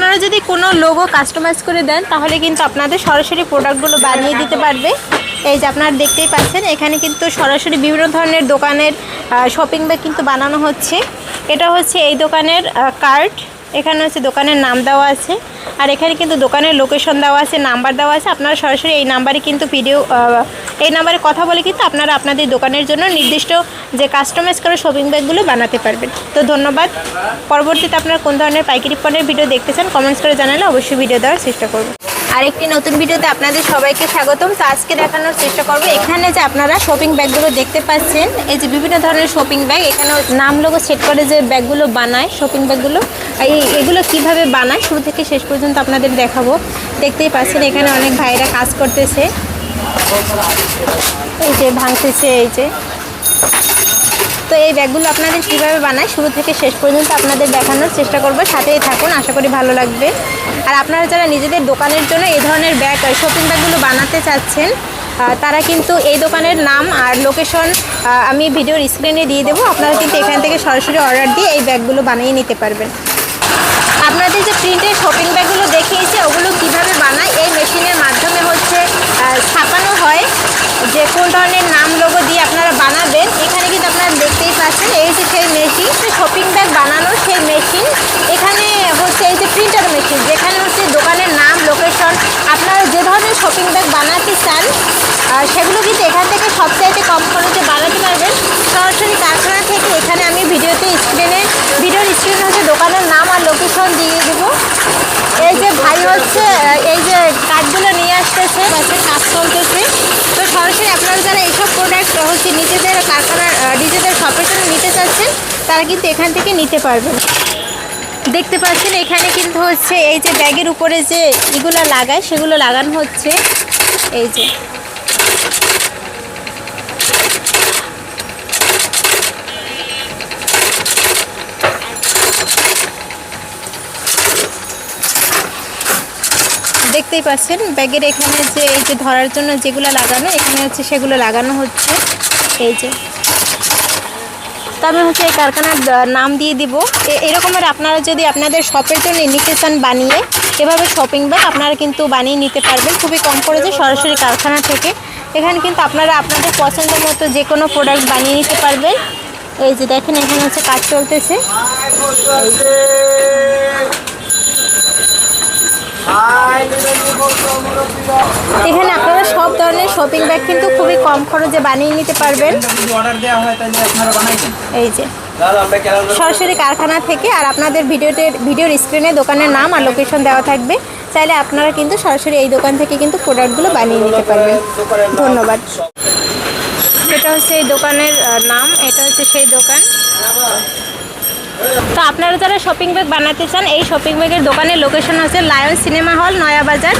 আপনারা যদি কোনো লোগো কাস্টমাইজ করে দেন, তাহলে কিন্তু আপনাদের সরাসরি প্রোডাক্টগুলো বানিয়ে দিতে পারবে। এই যে আপনারা দেখতেই পাচ্ছেন, এখানে কিন্তু সরাসরি বিভিন্ন ধরনের দোকানের শপিং ব্যাগ কিন্তু বানানো হচ্ছে। এটা হচ্ছে এই দোকানের কার্ড এখানে হচ্ছে দোকানের নাম দেওয়া আছে। আর এখানে কিন্তু দোকানের লোকেশন দেওয়া আছে নাম্বার দেওয়া আছে। আপনারা সরাসরি এই নাম্বারে কিন্তু ভিডিও এই নাম্বারে কথা বলে কিন্তু আপনারা আপনাদের দোকানের জন্য নির্দিষ্ট যে কাস্টমাইজ করে শপিং ব্যাগগুলো বানাতে পারবেন। তো ধন্যবাদ। পরবর্তীতে আপনারা কোন ধরনের পাইকারি পণ্যের ভিডিও দেখতে চান কমেন্টস করে জানালে অবশ্যই ভিডিও দেওয়ার চেষ্টা করব। আরেকটি নতুন ভিডিওতে আপনাদের সবাইকে স্বাগতম। তো আজকে দেখানোর চেষ্টা করব, এখানে যে আপনারা শপিং ব্যাগগুলো দেখতে পাচ্ছেন, এই যে বিভিন্ন ধরনের শপিং ব্যাগ এখানে নাম লোগো সেট করে যে ব্যাগগুলো বানায় শপিং ব্যাগগুলো এই এগুলো কীভাবে বানায়, শুরু থেকে শেষ পর্যন্ত আপনাদের দেখাবো। দেখতেই পাচ্ছেন, এখানে অনেক ভাইরা কাজ করতেছে। এই যে ভাঙতেছে, এই যে। তো এই ব্যাগগুলো আপনাদের কীভাবে বানায় শুরু থেকে শেষ পর্যন্ত আপনাদের দেখানোর চেষ্টা করব। সাথেই থাকুন, আশা করি ভালো লাগবে। আর আপনারা যারা নিজেদের দোকানের জন্য এই ধরনের ব্যাগ শপিং ব্যাগগুলো বানাতে চাচ্ছেন তারা কিন্তু এই দোকানের নাম আর লোকেশন আমি ভিডিওর স্ক্রিনে দিয়ে দেবো। আপনারা কিন্তু এখান থেকে সরাসরি অর্ডার দিয়ে এই ব্যাগগুলো বানিয়ে নিতে পারবেন। আপনাদের যে প্রিন্টের শপিং ব্যাগগুলো দেখিয়েছি, ওগুলো কীভাবে বানায় এই মেশিনের মাধ্যমে হচ্ছে ছাপানো হয়। যে কোন ধরনের নাম লোগো দিয়ে আপনারা বানাবেন এখানে কিন্তু আপনারা দেখতেই এই যে সেই মেশিন শপিং ব্যাগ বানানোর সেই মেশিন এখানে হচ্ছে এই যে প্রিন্টার মেশিন যেখানে হচ্ছে দোকানের নাম লোকেশন আপনারা যে ধরনের শপিং ব্যাগ বানাতে চান সেগুলো কিন্তু এখান থেকে সবচাইতে কম খরচে বানাতে পারবেন। সরাসরি কারখানা থেকে এখানে আমি ভিডিওতে স্ক্রিনে ভিডিওর স্ক্রিনে হচ্ছে দোকানের নাম আর লোকেশন দিয়ে দেবো। এই যে ভাই হচ্ছে এই যে কার্ডগুলো নিয়ে আসতেছে। কাজ চলতেছে। তো সরাসরি আপনারা যারা প্রোডাক্ট হচ্ছে নিজেদের কারখানার নিজেদের শপের জন্য নিতে চাচ্ছেন, তারা কিন্তু এখান থেকে নিতে পারবেন। দেখতে পাচ্ছেন এখানে কিন্তু হচ্ছে এই যে ব্যাগের উপরে যে এগুলো লাগায়, সেগুলো লাগানো হচ্ছে। এই যে। দেখতেই পাচ্ছেন, ব্যাগের এখানে যে, এই যে ধরার জন্য যেগুলো লাগানো, এখানে হচ্ছে সেগুলো লাগানো হচ্ছে। এই যে। তো আমি হচ্ছে এই কারখানার নাম দিয়ে দিব। এরকমের আপনারা যদি আপনাদের শপের জন্য নিতে বানিয়ে এভাবে শপিং ব্যাগ আপনারা কিন্তু বানিয়ে নিতে পারবেন। খুবই কম খরচে সরাসরি কারখানা থেকে। এখানে কিন্তু আপনারা আপনাদের পছন্দ মতো যে কোনো প্রোডাক্ট বানিয়ে নিতে পারবেন। এই যে দেখেন, এখানে হচ্ছে কাজ চলতেছে। এখানে আপনারা সব ধরনের শপিং ব্যাগ কিন্তু খুবই কম খরচে বানিয়ে নিতে পারবেন। এই যে। সরাসরি কারখানা থেকে আর আপনাদের ভিডিওতে, ভিডিওর স্ক্রিনে দোকানের নাম আর লোকেশন দেওয়া থাকবে। চাইলে আপনারা কিন্তু সরাসরি এই দোকান থেকে কিন্তু প্রোডাক্টগুলো বানিয়ে নিতে পারবেন। ধন্যবাদ। এটা হচ্ছে এই দোকানের নাম, এটা হচ্ছে সেই দোকান। তো আপনারা যারা শপিং ব্যাগ বানাতে চান, এই শপিং ব্যাগের দোকানের লোকেশন হচ্ছে লায়ন সিনেমা হল নয়াবাজার